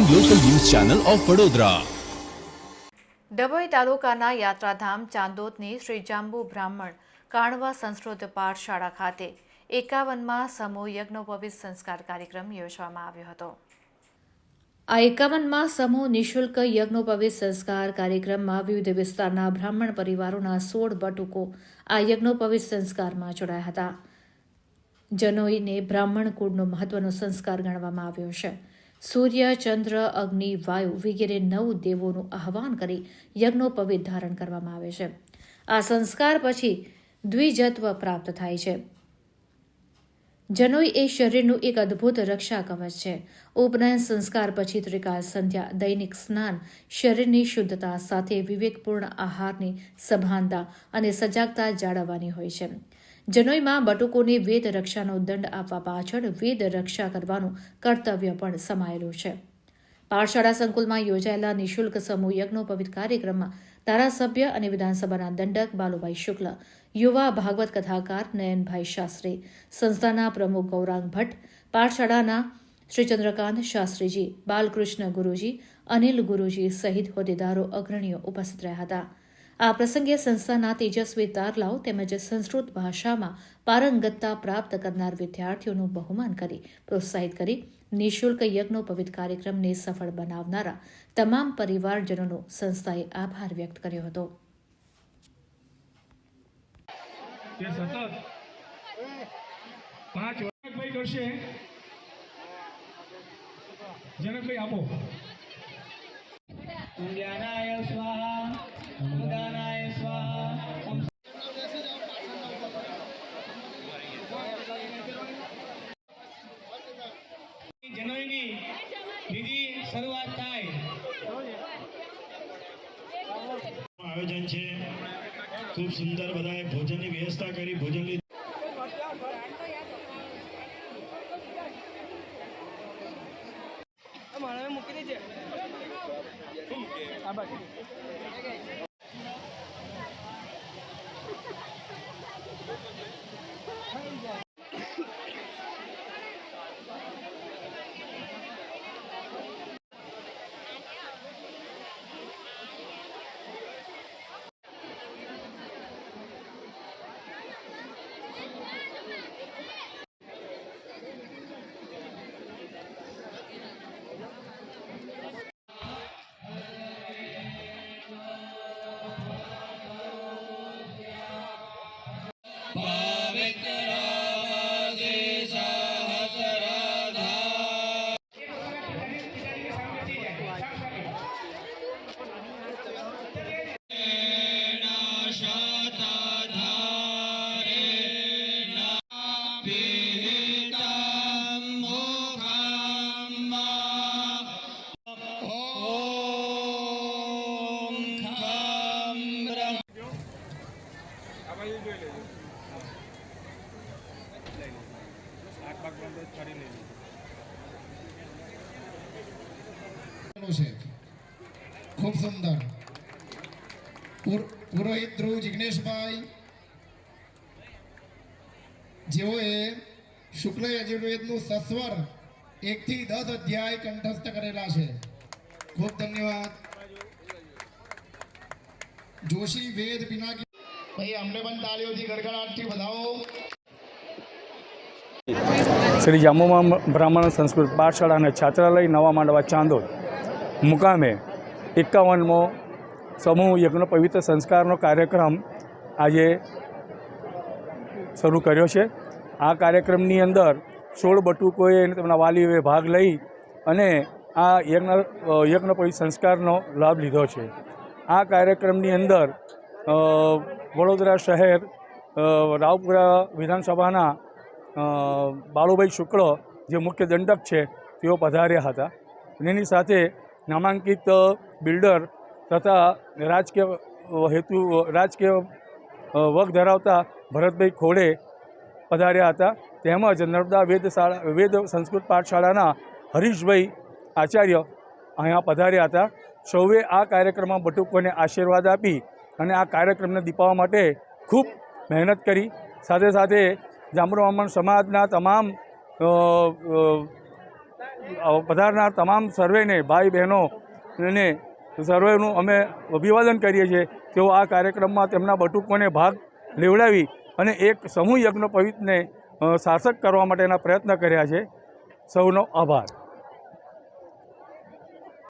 Channel of Vadodara Dabhoi તાલુકાના યાત્રાધામ ચાંદોદની શ્રી જાંબુ બ્રાહ્મણ કાણવા સંસ્કૃત પાઠશાળા ખાતે એકાવનમાં સમૂહ યજ્ઞોપવિત સંસ્કાર કાર્યક્રમ યોજવામાં આવ્યો હતો. આ એકાવનમાં સમૂહ નિઃશુલ્ક યજ્ઞોપવિત સંસ્કાર કાર્યક્રમમાં વિવિધ વિસ્તારના બ્રાહ્મણ પરિવારોના સોળ બટુકો આ યજ્ઞોપવિત સંસ્કારમાં જોડાયા હતા. જનોઈને બ્રાહ્મણ કુળનો મહત્વનો સંસ્કાર ગણવામાં આવ્યો છે. સૂર્ય, ચંદ્ર, અગ્નિ, વાયુ વગેરે નવ દેવોનું આહવાન કરી યજ્ઞોપવિત ધારણ કરવામાં આવે છે. આ સંસ્કાર પછી દ્વિજત્વ પ્રાપ્ત થાય છે. જનોઈ એ શરીરનું એક અદ્ભુત રક્ષા કવચ છે. ઉપનયન સંસ્કાર પછી ત્રિકાળ સંધ્યા, દૈનિક સ્નાન, શરીરની શુદ્ધતા સાથે વિવેકપૂર્ણ આહારની સભાનતા અને સજાગતા જાળવવાની હોય છે. જનોઈમાં બટુકોને વેદ રક્ષાનો દંડ આપવા પાછળ વેદ રક્ષા કરવાનું કર્તવ્ય પણ સમાયેલું છે. પાઠશાળા સંકુલમાં યોજાયેલા નિઃશુલ્ક સમૂહ યજ્ઞો પવિત્ર કાર્યક્રમમાં ધારાસભ્ય અને વિધાનસભાના દંડક બાલુભાઈ શુક્લ, યુવા ભાગવત કથાકાર નયનભાઈ શાસ્ત્રી, સંસ્થાના પ્રમુખ ગૌરાંગ ભટ્ટ, પાઠશાળાના શ્રી ચંદ્રકાંત શાસ્ત્રીજી, બાલકૃષ્ણ ગુરુજી, અનિલ ગુરુજી સહિત હોદ્દેદારો અગ્રણીઓ ઉપસ્થિત રહ્યા હતા. આ પ્રસંગે સંસ્થાના તેજસ્વી તારલાઓ તેમજ સંસ્કૃત ભાષામાં પારંગતતા પ્રાપ્ત કરનાર વિદ્યાર્થીઓનું બહુમાન કરી પ્રોત્સાહિત કરી નિઃશુલ્ક યજ્ઞોપવિત કાર્યક્રમને સફળ બનાવનારા તમામ પરિવારજનોનો સંસ્થાએ આભાર વ્યક્ત કર્યો હતો. પાંચ જનકભાઈ કરશે જનકભાઈ આપો. સ્વાહા અનુદાનાય સ્વાહા જનોઈની વિધિ શરૂઆત થાય. આયોજન છે. ખૂબ સુંદર બધાએ ભોજનની વ્યવસ્થા કરી ભોજનની મૂકી દેજે. ખૂબ સુંદર પુર- પુરોહિત ધ્રુવ જિગ્નેશભાઈ, જેઓએ શુક્લ યજુર્વેદનું સસ્વર એકથી દસ અધ્યાય કંઠસ્થ કરેલા છે. ખૂબ ધન્યવાદ. જોશી વેદ પિનાકી ભાઈ અમને પણ તાળીઓથી ગડગડાટથી વધાવો. શ્રી જામુમા બ્રાહ્મણ સંસ્કૃત પાઠશાળા અને છાત્રાલય નવા માંડવા ચાંદોદ. મુકામે એકાવનમો સમૂહ યજ્ઞ પવિત્ર સંસ્કારનો કાર્યક્રમ આજે શરૂ કર્યો છે. આ કાર્યક્રમની અંદર સોળ બટુકોએ અને તેમના વાલીઓએ ભાગ લઈ અને આ યજ્ઞ યજ્ઞ પવિત્ર સંસ્કારનો લાભ લીધો છે. આ કાર્યક્રમની અંદર વડોદરા શહેર રાવપુરા વિધાનસભાના બાળુભાઈ શુક્લ જે મુખ્ય દંડક છે, તેઓ પધાર્યા હતા. અને એની સાથે નામાંકિત બિલ્ડર તથા રાજકીય હેતુ, રાજકીય વગ ધરાવતા ભરતભાઈ ખોડે પધાર્યા હતા. તેમજ નર્મદા વેદશાળા વેદ સંસ્કૃત પાઠશાળાના હરીશભાઈ આચાર્ય અહીંયા પધાર્યા હતા. સૌએ આ કાર્યક્રમમાં બટુકોને આશીર્વાદ આપી અને આ કાર્યક્રમને દીપાવવા માટે ખૂબ મહેનત કરી. સાથે સાથે જાંબુ બ્રાહ્મણ સમાજના તમામ પધારનાર તમામ સર્વેને, ભાઈ બહેનો અને સર્વેનું અમે અભિવાદન કરીએ છીએ. તેઓ આ કાર્યક્રમમાં તેમના બટુકોને ભાગ લેવડાવી અને એક સમૂહ યજ્ઞ પવિત્રને શાસક કરવા માટેના પ્રયત્ન કર્યા છે. સૌનો આભાર.